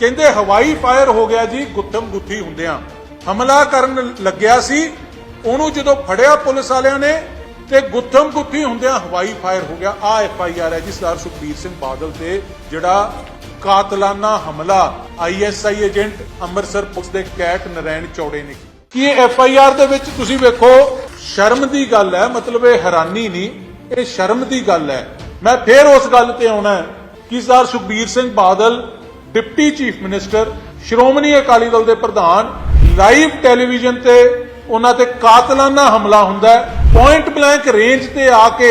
ਕਹਿੰਦੇ ਹਵਾਈ ਫਾਇਰ ਹੋ ਗਿਆ ਜੀ, ਗੁੱਥਮ ਗੁੱਥੀ ਹੁੰਦਿਆਂ। ਹਮਲਾ ਕਰਨ ਲੱਗਿਆ ਸੀ, ਉਹਨੂੰ ਜਦੋਂ ਫੜਿਆ ਪੁਲਿਸ ਵਾਲਿਆਂ ਨੇ, ਤੇ ਗੁੱਤਮ ਗੁੱਥੀ ਹੁੰਦਿਆਂ ਹਵਾਈ ਫਾਇਰ ਹੋ ਗਿਆ। ਆ ਐਫ ਆਈ ਆਰ ਹੈ ਜੀ, ਸਰਦਾਰ ਸੁਖਬੀਰ ਸਿੰਘ ਬਾਦਲ ਤੇ ਜਿਹੜਾ ਕਾਤਲਾਨਾ ਹਮਲਾ ਆਈਐਸਆਈ ਏਜੰਟ ਅੰਮ੍ਰਿਤਸਰ ਪੁਲਿਸ ਦੇ ਕੈਟ ਨਰੈਣ ਚੌੜੇ ਨੇ। ਕੀ ਇਹ ਐਫ ਆਈ ਆਰ ਦੇ ਵਿੱਚ ਤੁਸੀਂ ਵੇਖੋ, ਸ਼ਰਮ ਦੀ ਗੱਲ ਹੈ, ਮਤਲਬ ਇਹ ਹੈਰਾਨੀ ਨਹੀਂ, ਇਹ ਸ਼ਰਮ ਦੀ ਗੱਲ ਹੈ। ਮੈਂ ਫੇਰ ਉਸ ਗੱਲ ਤੇ ਆਉਣਾ ਕਿ Sardar Sukhbir Singh Badal deputy chief minister, Shiromani Akali Dal ਦੇ ਪ੍ਰਧਾਨ, ਲਾਈਵ ਟੈਲੀਵਿਜ਼ਨ ਤੇ ਉਹਨਾਂ ਤੇ ਕਾਤਲਾਨਾ ਹਮਲਾ ਹੁੰਦਾ ਹੈ। ਪੁਆਇੰਟ ਬਲੈਂਕ ਰੇਂਜ ਤੇ ਆ ਕੇ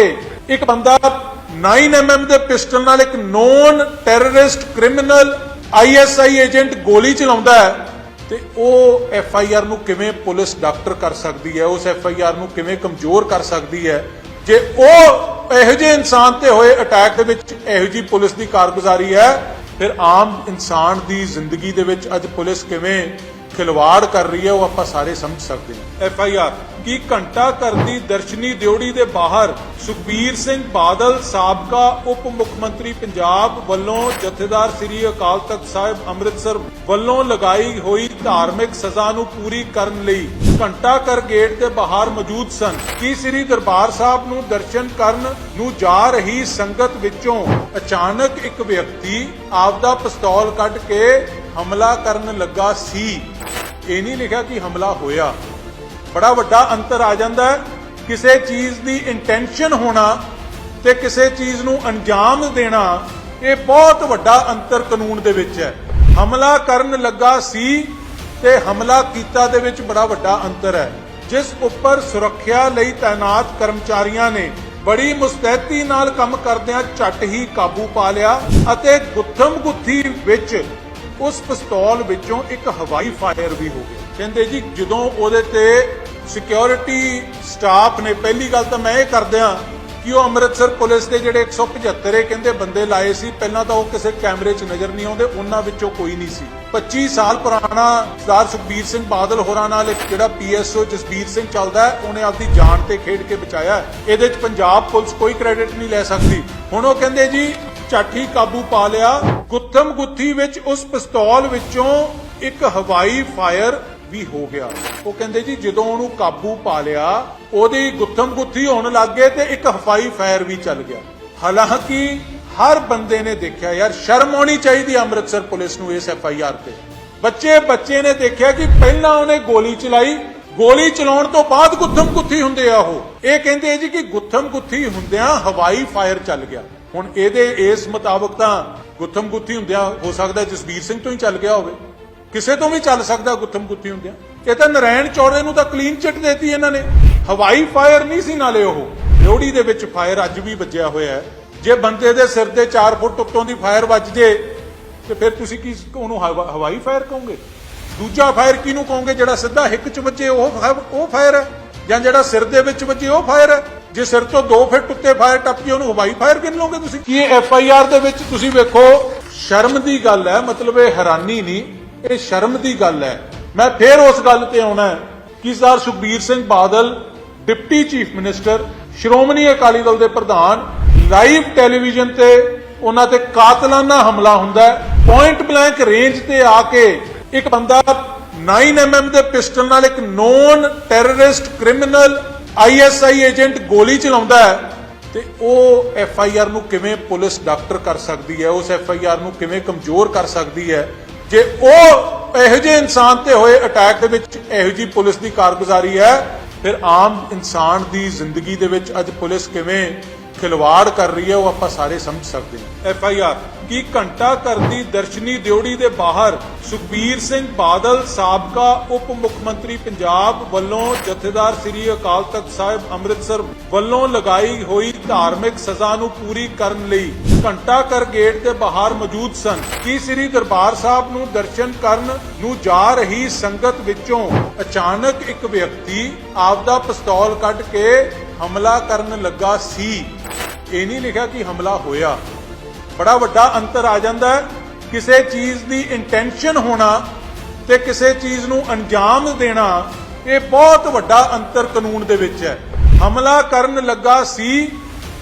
ਇੱਕ ਬੰਦਾ 9mm ਦੇ ਪਿਸਟਲ ਨਾਲ ਇੱਕ known terrorist criminal ISI agent ਗੋਲੀ ਚਲਾਉਂਦਾ ਹੈ ਤੇ ਉਹ ਐਫ ਆਈ ਆਰ ਨੂੰ ਕਿਵੇਂ ਪੁਲਿਸ ਡਾਕਟਰ ਕਰ ਸਕਦੀ ਹੈ, ਉਸ ਐਫ ਆਈ ਆਰ ਨੂੰ ਕਿਵੇਂ ਕਮਜ਼ੋਰ ਕਰ ਸਕਦੀ ਹੈ? ਜੇ ਉਹ ਇਹੋ ਜਿਹੇ ਇਨਸਾਨ ਤੇ ਹੋਏ ਅਟੈਕ ਦੇ ਵਿੱਚ ਇਹੋ ਜਿਹੀ ਪੁਲਿਸ ਦੀ ਕਾਰਗੁਜ਼ਾਰੀ ਹੈ ਫਿਰ ਆਮ ਇਨਸਾਨ ਦੀ ਜ਼ਿੰਦਗੀ ਦੇ ਵਿੱਚ ਅੱਜ ਪੁਲਿਸ ਕਿਵੇਂ ਖਿਲਵਾੜ ਕਰ ਰਹੀ ਹੈ, ਉਹ ਆਪਾਂ ਸਾਰੇ ਸਮਝ ਸਕਦੇ ਹਾਂ। ਐਫ ਆਈ ਆਰ, ਕੀ ਘੰਟਾ ਘਰ ਦੀ ਦਰਸ਼ਨੀ ਦਿਉੜੀ ਦੇ ਬਾਹਰ ਸੁਖਬੀਰ ਸਿੰਘ ਬਾਦਲ ਸਾਬਕਾ ਉਪ ਮੁੱਖ ਮੰਤਰੀ ਪੰਜਾਬ ਵੱਲੋਂ ਜਥੇਦਾਰ ਸ੍ਰੀ ਅਕਾਲ ਤਖਤ ਸਾਹਿਬ ਅੰਮ੍ਰਿਤਸਰ ਵੱਲੋਂ ਲਗਾਈ ਹੋਈ ਧਾਰਮਿਕ ਸਜ਼ਾ ਨੂੰ ਪੂਰੀ ਕਰਨ ਲਈ ਘੰਟਾ ਘਰ ਗੇਟ ਦੇ ਬਾਹਰ ਮੌਜੂਦ ਸਨ। ਕਿ ਸ੍ਰੀ ਦਰਬਾਰ ਸਾਹਿਬ ਨੂੰ ਦਰਸ਼ਨ ਕਰਨ ਨੂੰ ਜਾ ਰਹੀ ਸੰਗਤ ਵਿੱਚੋਂ ਅਚਾਨਕ ਇੱਕ ਵਿਅਕਤੀ ਆਪਦਾ ਪਿਸਤੌਲ ਕੱਢ ਕੇ ਹਮਲਾ ਕਰਨ ਲੱਗਾ ਸੀ? ਇਹ ਨਹੀਂ ਲਿਖਿਆ ਕਿ ਹਮਲਾ ਹੋਇਆ। ਬੜਾ ਵੱਡਾ ਅੰਤਰ ਆ ਜਾਂਦਾ ਹੈ। ਕਿਸੇ ਚੀਜ਼ ਦੀ ਇੰਟੈਂਸ਼ਨ ਹੋਣਾ ਤੇ ਕਿਸੇ ਚੀਜ਼ ਨੂੰ ਅੰਜਾਮ ਦੇਣਾ, ਇਹ ਬਹੁਤ ਵੱਡਾ ਅੰਤਰ ਕਾਨੂੰਨ ਦੇ ਵਿੱਚ ਹੈ। ਹਮਲਾ ਕਰਨ ਲੱਗਾ ਸੀ ਤੇ ਹਮਲਾ ਕੀਤਾ ਦੇ ਵਿੱਚ ਬੜਾ ਵੱਡਾ ਅੰਤਰ ਹੈ, ਜਿਸ ਉੱਪਰ ਸੁਰੱਖਿਆ ਲਈ ਤਾਇਨਾਤ ਕਰਮਚਾਰੀਆਂ ਨੇ ਬੜੀ ਮੁਸਤੈਦੀ ਨਾਲ ਕੰਮ ਕਰਦਿਆਂ ਝੱਟ ਹੀ ਕਾਬੂ ਪਾ ਲਿਆ ਅਤੇ ਗੁੱਥਮ ਗੁੱਥੀ ਵਿੱਚ ਉਸ ਪਿਸਤੌਲ ਵਿੱਚੋਂ ਇੱਕ ਹਵਾਈ ਫਾਇਰ ਵੀ ਹੋ ਗਿਆ। ਕਹਿੰਦੇ ਜੀ, ਜਦੋਂ ਉਹਦੇ ਤੇ ਸਿਕਿਉਰਿਟੀ ਸਟਾਫ ਨੇ, ਪਹਿਲੀ ਗੱਲ ਤਾਂ ਮੈਂ ਇਹ ਕਰਦਿਆਂ ਕਿ ਉਹ ਅੰਮ੍ਰਿਤਸਰ ਪੁਲਿਸ ਦੇ ਜਿਹੜੇ 175 ਕਹਿੰਦੇ ਬੰਦੇ ਲਾਏ ਸੀ, ਪਹਿਲਾਂ ਤਾਂ ਉਹ ਕਿਸੇ ਕੈਮਰੇ 'ਚ ਨਜ਼ਰ ਨਹੀਂ ਆਉਂਦੇ, ਉਹਨਾਂ ਵਿੱਚੋਂ ਕੋਈ ਨਹੀਂ ਸੀ। 25 ਸਾਲ ਪੁਰਾਣਾ ਸਰਦਾਰ ਸੁਖਬੀਰ ਸਿੰਘ ਬਾਦਲ ਹੋਰਾਂ ਨਾਲ ਇੱਕ ਜਿਹੜਾ ਪੀਐਸਓ ਜਸਬੀਰ ਸਿੰਘ ਚੱਲਦਾ ਹੈ, ਉਹਨੇ ਆਪਦੀ ਜਾਨ ਤੇ ਖੇਡ ਕੇ ਬਚਾਇਆ ਇਹਦੇ 'ਚ ਪੰਜਾਬ ਪੁਲਿਸ ਕੋਈ ਕ੍ਰੈਡਿਟ ਨਹੀਂ ਲੈ ਸਕਦੀ। ਹੁਣ ਉਹ ਕਹਿੰਦੇ ਜੀ, ਝਾਠੀ ਕਾਬੂ ਪਾ ਲਿਆ, ਗੁੱਥਮ ਗੁੱਥੀ ਵਿੱਚ ਉਸ ਪਿਸਤੌਲ ਵਿੱਚੋਂ ਇੱਕ ਹਵਾਈ ਫਾਇਰ ਵੀ ਹੋ ਗਿਆ। ਉਹ ਕਹਿੰਦੇ ਜੀ, ਜਦੋਂ ਉਹਨੂੰ ਕਾਬੂ ਪਾ ਲਿਆ, ਉਹਦੀ ਗੁੱਥਮ ਗੁੱਥੀ ਹੋਣ ਲੱਗ ਗਏ ਤੇ ਇੱਕ ਹਵਾਈ ਫਾਇਰ ਵੀ ਚੱਲ ਗਿਆ। ਹਾਲਾਂਕਿ ਹਰ ਬੰਦੇ ਨੇ ਦੇਖਿਆ, ਯਾਰ ਸ਼ਰਮ ਆਉਣੀ ਚਾਹੀਦੀ ਅੰਮ੍ਰਿਤਸਰ ਪੁਲਿਸ ਨੂੰ ਇਸ ਐਫ ਆਈ ਆਰ ਤੇ। ਬੱਚੇ ਬੱਚੇ ਨੇ ਦੇਖਿਆ ਕਿ ਪਹਿਲਾਂ ਉਹਨੇ ਗੋਲੀ ਚਲਾਈ। ਗੋਲੀ ਚਲਾਉਣ ਤੋਂ ਬਾਅਦ ਗੁੱਥਮ ਗੁੱਥੀ ਹੁੰਦੇ ਆ ਉਹ। ਇਹ ਕਹਿੰਦੇ ਜੀ ਕਿ ਗੁੱਥਮ ਗੁੱਥੀ ਹੁੰਦਿਆਂ ਹਵਾਈ ਫਾਇਰ ਚੱਲ ਗਿਆ। ਹੁਣ ਇਹਦੇ ਇਸ ਮੁਤਾਬਕ ਤਾਂ ਗੁੱਥਮ ਗੁੱਥੀ ਹੁੰਦਿਆਂ ਹੋ ਸਕਦਾ ਜਸਬੀਰ ਸਿੰਘ ਤੋਂ ਹੀ ਚੱਲ ਗਿਆ ਹੋਵੇ। ਕਿਸੇ ਤੋਂ ਵੀ ਚੱਲ ਸਕਦਾ ਗੁੱਥਮ ਗੁੱਥੀ ਹੁੰਦਿਆਂ। ਇਹ ਤਾਂ ਨਰੈਣ ਚੌੜੇ ਨੂੰ ਤਾਂ ਕਲੀਨ ਚਿੱਟ ਦੇਤੀ ਇਹਨਾਂ ਨੇ। ਹਵਾਈ ਫਾਇਰ ਨਹੀਂ ਸੀ ਨਾਲੇ ਉਹ। ਲੋਹੜੀ ਦੇ ਵਿੱਚ ਫਾਇਰ ਅੱਜ ਵੀ ਵੱਜਿਆ ਹੋਇਆ ਹੈ। ਜੇ ਬੰਦੇ ਦੇ ਸਿਰ ਤੇ 4 ਫੁੱਟ ਉੱਤੋਂ ਦੀ ਫਾਇਰ ਵੱਜ ਜੇ, ਤੇ ਫਿਰ ਤੁਸੀਂ ਕੀ ਉਹਨੂੰ ਹਵਾਈ ਫਾਇਰ ਕਹੋਗੇ? ਦੂਜਾ ਫਾਇਰ ਕਿਹਨੂੰ ਕਹੋਗੇ ਜਿਹੜਾ ਸਿੱਧਾ ਹਿੱਕ 'ਚ ਵੱਜੇ, ਉਹ ਉਹ ਫਾਇਰ ਹੈ? ਜਾਂ ਜਿਹੜਾ ਸਿਰ ਦੇ ਵਿੱਚ ਵੱਜੇ, ਉਹ ਫਾਇਰ ਹੈ? ਜੇ ਸਿਰ ਤੋਂ 2 ਫੁੱਟ ਉੱਤੇ ਫਾਇਰ ਟੱਪ ਜੇ ਉਹਨੂੰ ਹਵਾਈ ਫਾਇਰ ਕਿਨ ਲਓਗੇ ਤੁਸੀਂ? ਕੀ ਐਫ ਆਈ ਆਰ ਦੇ ਵਿੱਚ ਤੁਸੀਂ ਵੇਖੋ, ਸ਼ਰਮ ਦੀ ਗੱਲ ਹੈ, ਮਤਲਬ ਇਹ ਹੈਰਾਨੀ ਨਹੀਂ। ਇਹ ਸ਼ਰਮ ਦੀ ਗੱਲ ਹੈ। ਮੈਂ ਫੇਰ ਉਸ ਗੱਲ ਤੇ ਆਉਣਾ ਕਿ sir Sukhbir Singh Badal, deputy chief minister, Shiromani Akali Dal ਦੇ ਪ੍ਰਧਾਨ, ਲਾਈਵ ਟੈਲੀਵਿਜ਼ਨ ਤੇ ਉਹਨਾਂ ਤੇ ਕਾਤਲਾਨਾ ਹਮਲਾ ਹੁੰਦਾ ਹੈ। ਪੁਆਇੰਟ ਬਲੈਂਕ ਰੇਂਜ ਤੇ ਆ ਕੇ ਇੱਕ ਬੰਦਾ 9mm ਦੇ ਪਿਸਟਲ ਨਾਲ ਇੱਕ known terrorist criminal ISI agent ਗੋਲੀ ਚਲਾਉਂਦਾ ਹੈ ਤੇ ਉਹ ਐਫ ਆਈ ਆਰ ਨੂੰ ਕਿਵੇਂ ਪੁਲਿਸ ਡਾਕਟਰ ਕਰ ਸਕਦੀ ਹੈ? ਉਸ ਐਫ ਆਈ ਆਰ ਨੂੰ ਕਿਵੇਂ ਕਮਜ਼ੋਰ ਕਰ ਸਕਦੀ ਹੈ? ਜੇ ਉਹ ਇਹੋ ਜਿਹੇ ਇਨਸਾਨ ਤੇ ਹੋਏ ਅਟੈਕ ਦੇ ਵਿੱਚ ਇਹੋ ਜਿਹੀ ਪੁਲਿਸ ਦੀ ਕਾਰਗੁਜ਼ਾਰੀ ਹੈ, ਫਿਰ ਆਮ ਇਨਸਾਨ ਦੀ ਜ਼ਿੰਦਗੀ ਦੇ ਵਿੱਚ ਅੱਜ ਪੁਲਿਸ ਕਿਵੇਂ ਖਿਲਵਾੜ ਕਰ ਰਹੀ ਹੈ, ਉਹ ਆਪਾਂ ਸਾਰੇ ਸਮਝ ਸਕਦੇ ਹਾਂ। ਐਫ ਆਈ ਆਰ ਕੀ ਘੰਟਾ ਘਰ ਦੀ ਦਰਸ਼ਨੀ ਦਿਉੜੀ ਦੇ ਬਾਹਰ ਸੁਖਬੀਰ ਸਿੰਘ ਬਾਦਲ ਸਾਬਕਾ ਉਪ ਮੁੱਖ ਮੰਤਰੀ ਪੰਜਾਬ ਵੱਲੋਂ ਜਥੇਦਾਰ ਸ੍ਰੀ ਅਕਾਲ ਤਖਤ ਸਾਹਿਬ ਅੰਮ੍ਰਿਤਸਰ ਵੱਲੋਂ ਲਗਾਈ ਹੋਈ ਧਾਰਮਿਕ ਸਜ਼ਾ ਨੂੰ ਪੂਰੀ ਕਰਨ ਲਈ ਘੰਟਾ ਘਰ ਗੇਟ ਦੇ ਬਾਹਰ ਮੌਜੂਦ ਸਨ। ਕੀ ਸ੍ਰੀ ਦਰਬਾਰ ਸਾਹਿਬ ਨੂੰ ਦਰਸ਼ਨ ਕਰਨ ਨੂੰ ਜਾ ਰਹੀ ਸੰਗਤ ਵਿੱਚੋਂ ਅਚਾਨਕ ਇੱਕ ਵਿਅਕਤੀ ਆਪਦਾ ਪਿਸਤੌਲ ਕੱਢ ਕੇ ਹਮਲਾ ਕਰਨ ਲੱਗਾ ਸੀ? ਇਹ ਨਹੀਂ ਲਿਖਿਆ ਕਿ ਹਮਲਾ ਹੋਇਆ। ਬੜਾ ਵੱਡਾ ਅੰਤਰ ਆ ਜਾਂਦਾ ਹੈ। ਕਿਸੇ ਚੀਜ਼ ਦੀ ਇੰਟੈਂਸ਼ਨ ਹੋਣਾ ਤੇ ਕਿਸੇ ਚੀਜ਼ ਨੂੰ ਅੰਜਾਮ ਦੇਣਾ, ਇਹ ਬਹੁਤ ਵੱਡਾ ਅੰਤਰ ਕਾਨੂੰਨ ਦੇ ਵਿੱਚ ਹੈ। ਹਮਲਾ ਕਰਨ ਲੱਗਾ ਸੀ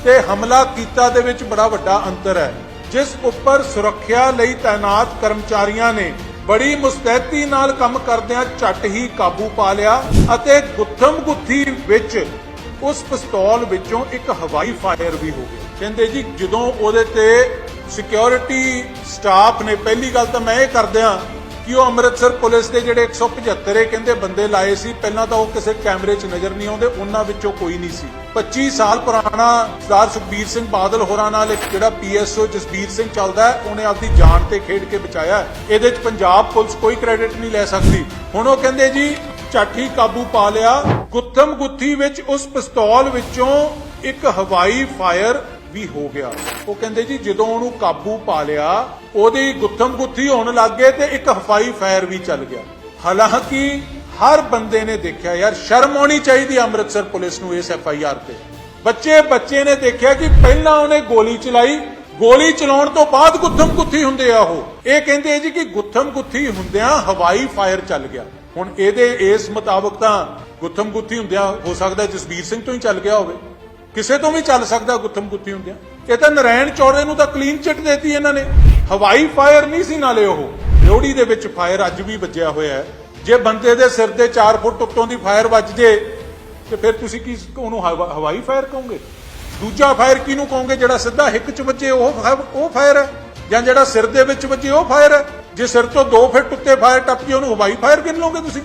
ਤੇ ਹਮਲਾ ਕੀਤਾ ਦੇ ਵਿੱਚ ਬੜਾ ਵੱਡਾ ਅੰਤਰ ਹੈ। ਜਿਸ ਉੱਪਰ ਸੁਰੱਖਿਆ ਲਈ ਤਾਇਨਾਤ ਕਰਮਚਾਰੀਆਂ ਨੇ ਬੜੀ ਮੁਸਤੈਦੀ ਨਾਲ ਕੰਮ ਕਰਦਿਆਂ ਝੱਟ ਹੀ ਕਾਬੂ ਪਾ ਲਿਆ ਅਤੇ ਗੁੱਥਮ ਗੁੱਥੀ ਵਿੱਚ ਉਸ ਪਿਸਤੌਲ ਵਿੱਚੋਂ ਇੱਕ ਹਵਾਈ ਫਾਇਰ ਵੀ ਹੋ ਗਿਆ। ਕਹਿੰਦੇ ਜੀ ਜਦੋਂ ਉਹਦੇ ਤੇ ਸਿਕਿਉਰਿਟੀ ਸਟਾਫ ਨੇ ਪਹਿਲੀ ਗੱਲ ਤਾਂ ਮੈਂ ਇਹ ਕਰਦਿਆਂ ਕਿ ਉਹ ਅੰਮ੍ਰਿਤਸਰ ਪੁਲਿਸ ਦੇ ਜਿਹੜੇ 175 ਇਹ ਕਹਿੰਦੇ ਬੰਦੇ ਲਾਏ ਸੀ ਪਹਿਲਾਂ ਤਾਂ ਉਹ ਕਿਸੇ ਕੈਮਰੇ 'ਚ ਨਜ਼ਰ ਨਹੀਂ ਆਉਂਦੇ ਉਹਨਾਂ ਵਿੱਚੋਂ ਕੋਈ ਨਹੀਂ ਸੀ। 25 ਸਾਲ ਪੁਰਾਣਾ ਸਰਦਾਰ ਸੁਖਬੀਰ ਸਿੰਘ ਬਾਦਲ ਹੋਰਾਂ ਨਾਲ ਇੱਕ ਜਿਹੜਾ ਪੀਐਸਓ ਜਸਬੀਰ ਸਿੰਘ ਚੱਲਦਾ ਹੈ, ਉਹਨੇ ਆਪਦੀ ਜਾਨ ਤੇ ਖੇਡ ਕੇ ਬਚਾਇਆ ਇਹਦੇ 'ਚ ਪੰਜਾਬ ਪੁਲਿਸ ਕੋਈ ਕ੍ਰੈਡਿਟ ਨਹੀਂ ਲੈ ਸਕਦੀ। ਹੁਣ ਉਹ ਕਹਿੰਦੇ ਜੀ ਝਾਠੀ ਕਾਬੂ ਪਾ ਲਿਆ। ਗੁੱਥਮ ਗੁੱਥੀ ਵਿੱਚ ਉਸ ਪਿਸਤੌਲ ਵਿੱਚੋਂ ਇੱਕ ਹਵਾਈ ਫਾਇਰ ਵੀ ਹੋ ਗਿਆ। ਉਹ ਕਹਿੰਦੇ ਜੀ, ਜਦੋਂ ਉਹਨੂੰ ਕਾਬੂ ਪਾ ਲਿਆ, ਉਹਦੀ ਗੁੱਥਮ ਗੁੱਥੀ ਹੋਣ ਲੱਗ ਗਏ ਤੇ ਇੱਕ ਹਵਾਈ ਫਾਇਰ ਵੀ ਚੱਲ ਗਿਆ। ਹਾਲਾਂਕਿ ਹਰ ਬੰਦੇ ਨੇ ਦੇਖਿਆ ਯਾਰ, ਸ਼ਰਮ ਆਉਣੀ ਚਾਹੀਦੀ ਅੰਮ੍ਰਿਤਸਰ ਪੁਲਿਸ ਨੂੰ ਇਸ ਐਫ ਆਈ ਆਰ ਤੇ। ਬੱਚੇ ਬੱਚੇ ਨੇ ਦੇਖਿਆ ਕਿ ਪਹਿਲਾਂ ਉਹਨੇ ਗੋਲੀ ਚਲਾਈ। ਗੋਲੀ ਚਲਾਉਣ ਤੋਂ ਬਾਅਦ ਗੁੱਥਮ ਗੁੱਥੀ ਹੁੰਦੇ ਆ ਉਹ। ਇਹ ਕਹਿੰਦੇ ਜੀ ਕਿ ਗੁੱਥਮ ਗੁੱਥੀ ਹੁੰਦਿਆਂ ਹਵਾਈ ਫਾਇਰ ਚੱਲ ਗਿਆ। ਹੁਣ ਇਹਦੇ ਇਸ ਮੁਤਾਬਕ ਤਾਂ ਗੁੱਥਮ ਗੁੱਥੀ ਹੁੰਦਿਆਂ ਹੋ ਸਕਦਾ ਜਸਬੀਰ ਸਿੰਘ ਤੋਂ ਹੀ ਚੱਲ ਗਿਆ ਹੋਵੇ। ਕਿਸੇ ਤੋਂ ਵੀ ਚੱਲ ਸਕਦਾ ਗੁੱਥਮ ਗੁੱਥੀ ਹੁੰਦਿਆਂ। ਇਹ ਤਾਂ ਨਰੈਣ ਚੌੜੇ ਨੂੰ ਤਾਂ ਕਲੀਨ ਚਿੱਟ ਦੇਤੀ ਇਹਨਾਂ ਨੇ। ਹਵਾਈ ਫਾਇਰ ਨਹੀਂ ਸੀ ਨਾਲੇ ਉਹ। ਲੋਹੜੀ ਦੇ ਵਿੱਚ ਫਾਇਰ ਅੱਜ ਵੀ ਵੱਜਿਆ ਹੋਇਆ ਹੈ। ਜੇ ਬੰਦੇ ਦੇ ਸਿਰ ਦੇ 4 ਫੁੱਟ ਉੱਤੋਂ ਦੀ ਫਾਇਰ ਵੱਜ ਜੇ, ਤੇ ਫਿਰ ਤੁਸੀਂ ਕੀ ਉਹਨੂੰ ਹਵਾਈ ਫਾਇਰ ਕਹੋਗੇ? ਦੂਜਾ ਫਾਇਰ ਕਿਹਨੂੰ ਕਹੋਗੇ ਜਿਹੜਾ ਸਿੱਧਾ ਹਿੱਕ 'ਚ ਵੱਜੇ, ਉਹ ਉਹ ਫਾਇਰ ਹੈ। ਜਾਂ ਜਿਹੜਾ ਸਿਰ ਦੇ ਵਿੱਚ ਵੱਜੇ, ਉਹ ਫਾਇਰ ਹੈ। ਜੇ ਸਿਰ ਤੋਂ 2 ਫੁੱਟ ਉੱਤੇ ਫਾਇਰ ਟੱਪ ਜੇ ਉਹਨੂੰ ਹਵਾਈ ਫਾਇਰ ਕਿਨ ਲਓਗੇ ਤੁਸੀਂ?